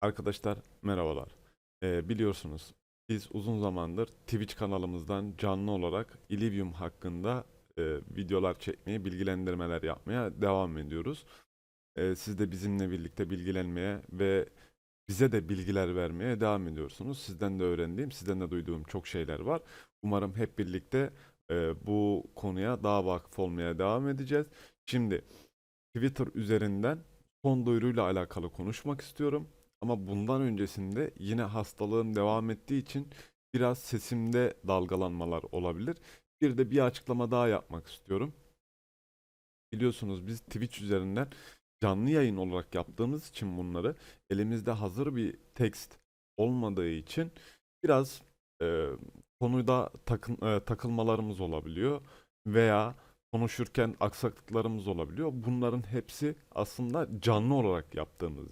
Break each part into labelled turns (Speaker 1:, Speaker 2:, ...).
Speaker 1: Arkadaşlar merhabalar. Ee, biliyorsunuz biz uzun zamandır Twitch kanalımızdan canlı olarak Illivium hakkında e, videolar çekmeye, bilgilendirmeler yapmaya devam ediyoruz. Ee, siz de bizimle birlikte bilgilenmeye ve bize de bilgiler vermeye devam ediyorsunuz. Sizden de öğrendiğim, sizden de duyduğum çok şeyler var. Umarım hep birlikte e, bu konuya daha vakıf olmaya devam edeceğiz. Şimdi Twitter üzerinden son duyuruyla alakalı konuşmak istiyorum. Ama bundan öncesinde yine hastalığım devam ettiği için biraz sesimde dalgalanmalar olabilir. Bir de bir açıklama daha yapmak istiyorum. Biliyorsunuz biz Twitch üzerinden canlı yayın olarak yaptığımız için bunları elimizde hazır bir tekst olmadığı için biraz e, konuda takın, e, takılmalarımız olabiliyor veya konuşurken aksaklıklarımız olabiliyor. Bunların hepsi aslında canlı olarak yaptığımız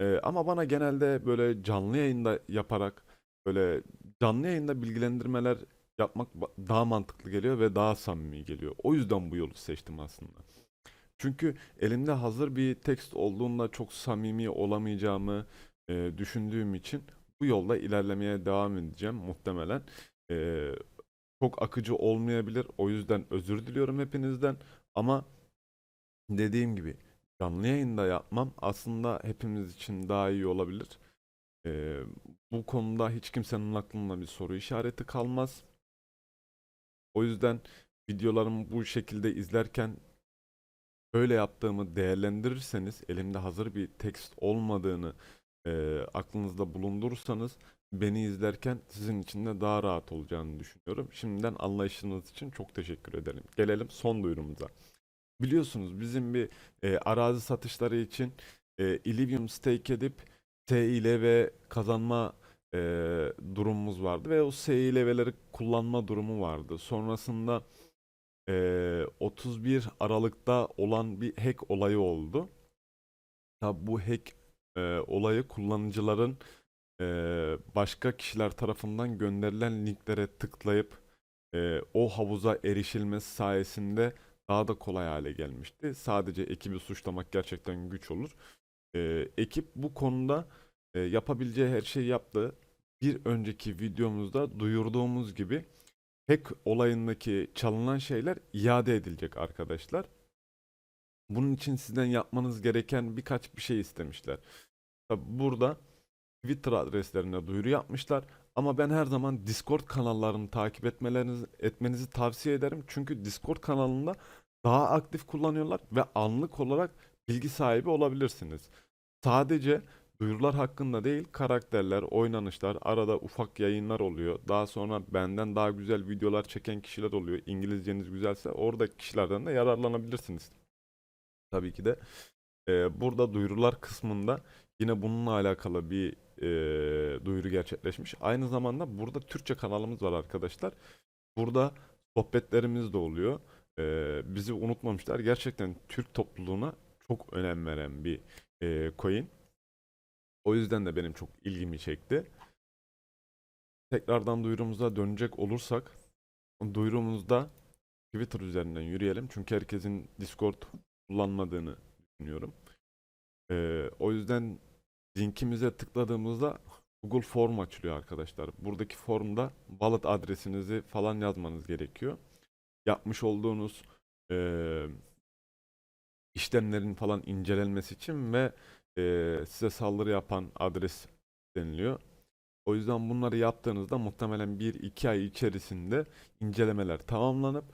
Speaker 1: ee, ama bana genelde böyle canlı yayında yaparak böyle canlı yayında bilgilendirmeler yapmak daha mantıklı geliyor ve daha samimi geliyor. O yüzden bu yolu seçtim aslında. Çünkü elimde hazır bir tekst olduğunda çok samimi olamayacağımı e, düşündüğüm için bu yolda ilerlemeye devam edeceğim muhtemelen. Ee, çok akıcı olmayabilir. O yüzden özür diliyorum hepinizden. Ama dediğim gibi canlı yayında yapmam aslında hepimiz için daha iyi olabilir. Ee, bu konuda hiç kimsenin aklında bir soru işareti kalmaz. O yüzden videolarımı bu şekilde izlerken böyle yaptığımı değerlendirirseniz, elimde hazır bir tekst olmadığını e, aklınızda bulundurursanız beni izlerken sizin için de daha rahat olacağını düşünüyorum. Şimdiden anlayışınız için çok teşekkür ederim. Gelelim son duyurumuza. Biliyorsunuz bizim bir e, arazi satışları için e, Illivium stake edip SILV kazanma e, durumumuz vardı ve o SILV'leri kullanma durumu vardı. Sonrasında e, 31 Aralık'ta olan bir hack olayı oldu. Tabi bu hack e, olayı kullanıcıların e, başka kişiler tarafından gönderilen linklere tıklayıp e, o havuza erişilmesi sayesinde daha da kolay hale gelmişti. Sadece ekibi suçlamak gerçekten güç olur. Ee, ekip bu konuda e, yapabileceği her şeyi yaptı. Bir önceki videomuzda duyurduğumuz gibi hack olayındaki çalınan şeyler iade edilecek arkadaşlar. Bunun için sizden yapmanız gereken birkaç bir şey istemişler. Tabi burada Twitter adreslerine duyuru yapmışlar. Ama ben her zaman Discord kanallarını takip etmeleriniz, etmenizi tavsiye ederim. Çünkü Discord kanalında daha aktif kullanıyorlar ve anlık olarak bilgi sahibi olabilirsiniz. Sadece duyurular hakkında değil, karakterler, oynanışlar, arada ufak yayınlar oluyor. Daha sonra benden daha güzel videolar çeken kişiler oluyor. İngilizceniz güzelse oradaki kişilerden de yararlanabilirsiniz. Tabii ki de e, burada duyurular kısmında yine bununla alakalı bir e, duyuru gerçekleşmiş. Aynı zamanda burada Türkçe kanalımız var arkadaşlar. Burada sohbetlerimiz de oluyor. E, bizi unutmamışlar. Gerçekten Türk topluluğuna çok önem veren bir e, coin. O yüzden de benim çok ilgimi çekti. Tekrardan duyurumuza dönecek olursak duyurumuzda Twitter üzerinden yürüyelim. Çünkü herkesin Discord kullanmadığını düşünüyorum. Ee, o yüzden linkimize tıkladığımızda Google Form açılıyor arkadaşlar. Buradaki formda wallet adresinizi falan yazmanız gerekiyor. Yapmış olduğunuz eee, işlemlerin falan incelenmesi için ve eee, size saldırı yapan adres deniliyor. O yüzden bunları yaptığınızda muhtemelen 1-2 ay içerisinde incelemeler tamamlanıp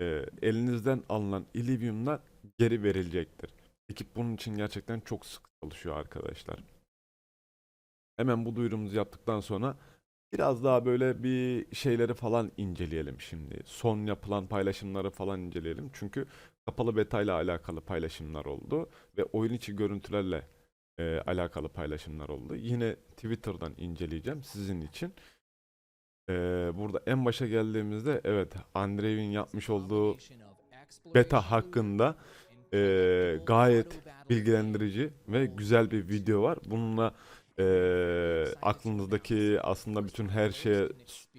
Speaker 1: eee, elinizden alınan Illivium'lar geri verilecektir. Ekip bunun için gerçekten çok sık çalışıyor arkadaşlar. Hemen bu duyurumuzu yaptıktan sonra biraz daha böyle bir şeyleri falan inceleyelim şimdi. Son yapılan paylaşımları falan inceleyelim. Çünkü kapalı beta ile alakalı paylaşımlar oldu ve oyun içi görüntülerle e, alakalı paylaşımlar oldu. Yine Twitter'dan inceleyeceğim sizin için. E, burada en başa geldiğimizde evet Andrew'in yapmış olduğu beta hakkında e, gayet bilgilendirici ve güzel bir video var. Bununla e, aklınızdaki aslında bütün her şeye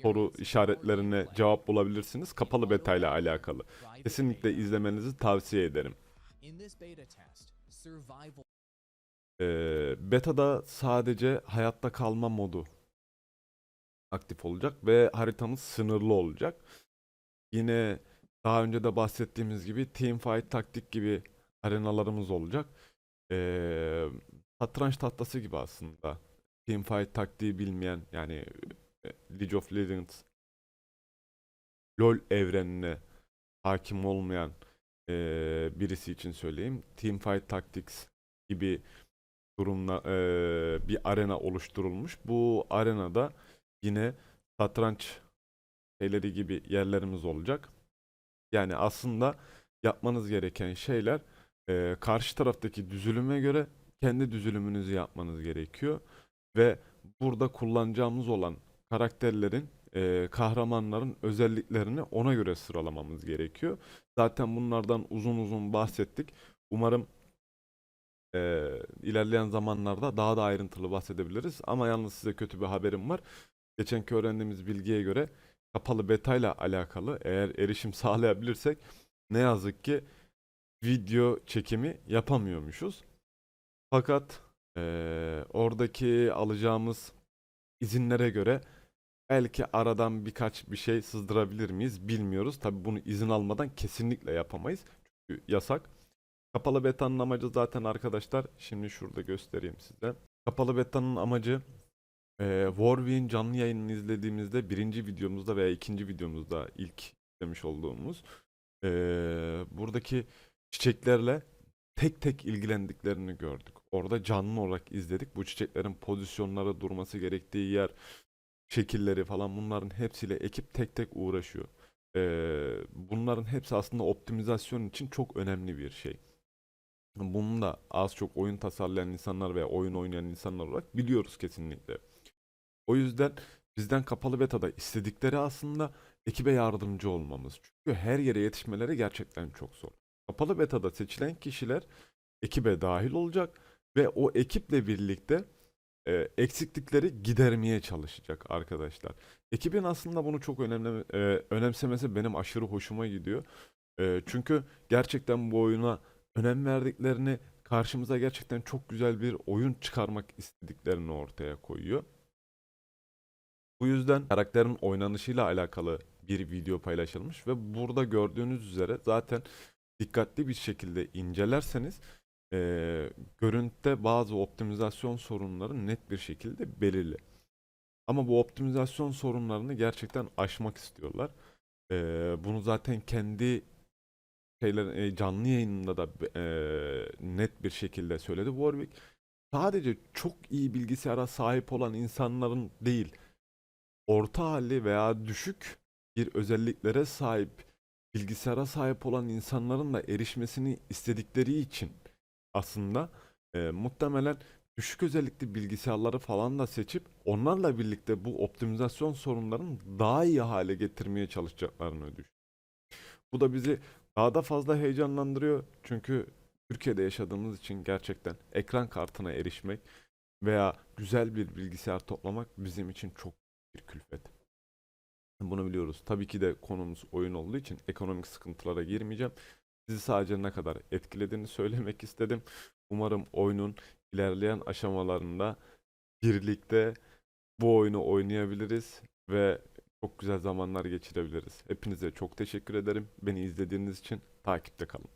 Speaker 1: soru işaretlerine cevap bulabilirsiniz. Kapalı beta ile alakalı. Kesinlikle izlemenizi tavsiye ederim. Ee, beta'da sadece hayatta kalma modu aktif olacak ve haritamız sınırlı olacak. Yine daha önce de bahsettiğimiz gibi teamfight taktik gibi arenalarımız olacak. Ee, satranç tahtası gibi aslında. Teamfight taktiği bilmeyen yani e, League of Legends LoL evrenine hakim olmayan e, birisi için söyleyeyim. Teamfight Tactics gibi durumla e, bir arena oluşturulmuş. Bu arenada yine satranç şeyleri gibi yerlerimiz olacak. Yani aslında yapmanız gereken şeyler e, karşı taraftaki düzülüme göre kendi düzülümünüzü yapmanız gerekiyor. Ve burada kullanacağımız olan karakterlerin, e, kahramanların özelliklerini ona göre sıralamamız gerekiyor. Zaten bunlardan uzun uzun bahsettik. Umarım e, ilerleyen zamanlarda daha da ayrıntılı bahsedebiliriz. Ama yalnız size kötü bir haberim var. Geçenki öğrendiğimiz bilgiye göre kapalı beta ile alakalı eğer erişim sağlayabilirsek ne yazık ki video çekimi yapamıyormuşuz. Fakat eee, oradaki alacağımız izinlere göre belki aradan birkaç bir şey sızdırabilir miyiz bilmiyoruz. Tabi bunu izin almadan kesinlikle yapamayız. Çünkü yasak. Kapalı beta'nın amacı zaten arkadaşlar şimdi şurada göstereyim size. Kapalı beta'nın amacı eee Warwick'in canlı yayınını izlediğimizde birinci videomuzda veya ikinci videomuzda ilk izlemiş olduğumuz eee, buradaki çiçeklerle tek tek ilgilendiklerini gördük. Orada canlı olarak izledik. Bu çiçeklerin pozisyonları, durması gerektiği yer, şekilleri falan bunların hepsiyle ekip tek tek uğraşıyor. Ee, bunların hepsi aslında optimizasyon için çok önemli bir şey. Bunu da az çok oyun tasarlayan insanlar veya oyun oynayan insanlar olarak biliyoruz kesinlikle. O yüzden bizden kapalı beta'da istedikleri aslında ekibe yardımcı olmamız. Çünkü her yere yetişmeleri gerçekten çok zor. Kapalı beta'da seçilen kişiler ekibe dahil olacak ve o ekiple birlikte e, eksiklikleri gidermeye çalışacak arkadaşlar. Ekibin aslında bunu çok önemli e, önemsemesi benim aşırı hoşuma gidiyor. E, çünkü gerçekten bu oyuna önem verdiklerini, karşımıza gerçekten çok güzel bir oyun çıkarmak istediklerini ortaya koyuyor. Bu yüzden karakterin oynanışıyla alakalı bir video paylaşılmış ve burada gördüğünüz üzere zaten dikkatli bir şekilde incelerseniz eee görüntüde bazı optimizasyon sorunları net bir şekilde belirli. Ama bu optimizasyon sorunlarını gerçekten aşmak istiyorlar. Eee, bunu zaten kendi şeyler e, canlı yayınında da eee, net bir şekilde söyledi Warwick. Sadece çok iyi bilgisayara sahip olan insanların değil, orta halli veya düşük bir özelliklere sahip bilgisayara sahip olan insanların da erişmesini istedikleri için aslında e, muhtemelen düşük özellikli bilgisayarları falan da seçip onlarla birlikte bu optimizasyon sorunlarını daha iyi hale getirmeye çalışacaklarını düşünüyorum. Bu da bizi daha da fazla heyecanlandırıyor. Çünkü Türkiye'de yaşadığımız için gerçekten ekran kartına erişmek veya güzel bir bilgisayar toplamak bizim için çok bir külfet. Bunu biliyoruz. Tabii ki de konumuz oyun olduğu için ekonomik sıkıntılara girmeyeceğim. Sizi sadece ne kadar etkilediğini söylemek istedim. Umarım oyunun ilerleyen aşamalarında birlikte bu oyunu oynayabiliriz ve çok güzel zamanlar geçirebiliriz. Hepinize çok teşekkür ederim. Beni izlediğiniz için takipte kalın.